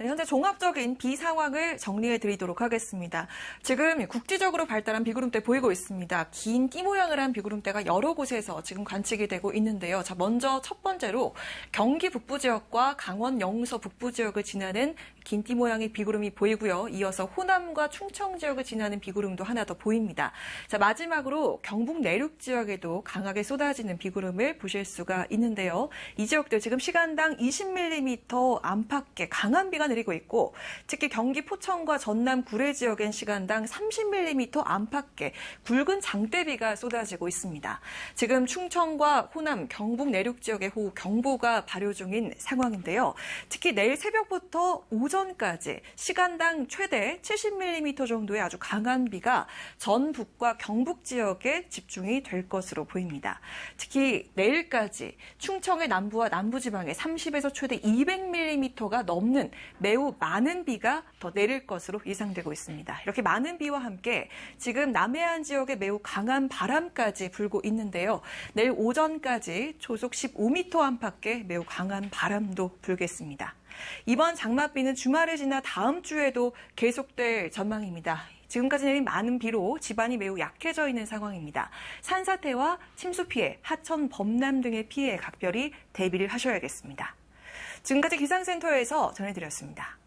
네, 현재 종합적인 비 상황을 정리해 드리도록 하겠습니다. 지금 국지적으로 발달한 비구름대 보이고 있습니다. 긴띠 모양을 한 비구름대가 여러 곳에서 지금 관측이 되고 있는데요. 자, 먼저 첫 번째로 경기 북부 지역과 강원 영서 북부 지역을 지나는 긴 띠 모양의 비구름이 보이고요. 이어서 호남과 충청 지역을 지나는 비구름도 하나 더 보입니다. 자, 마지막으로 경북 내륙 지역에도 강하게 쏟아지는 비구름을 보실 수가 있는데요. 이 지역들 지금 시간당 20mm 안팎의 강한 비가 내리고 있고 특히 경기 포천과 전남 구례 지역엔 시간당 30mm 안팎의 굵은 장대비가 쏟아지고 있습니다. 지금 충청과 호남, 경북 내륙 지역에 호우 경보가 발효 중인 상황인데요. 특히 내일 새벽부터 오전까지 시간당 최대 70mm 정도의 아주 강한 비가 전북과 경북 지역에 집중이 될 것으로 보입니다. 특히 내일까지 충청의 남부와 남부 지방에 30에서 최대 200mm가 넘는 매우 많은 비가 더 내릴 것으로 예상되고 있습니다. 이렇게 많은 비와 함께 지금 남해안 지역에 매우 강한 바람까지 불고 있는데요. 내일 오전까지 초속 15m 안팎의 매우 강한 바람도 불겠습니다. 이번 장맛비는 주말을 지나 다음 주에도 계속될 전망입니다. 지금까지 내린 많은 비로 집안이 매우 약해져 있는 상황입니다. 산사태와 침수 피해, 하천, 범람 등의 피해에 각별히 대비를 하셔야겠습니다. 지금까지 기상센터에서 전해드렸습니다.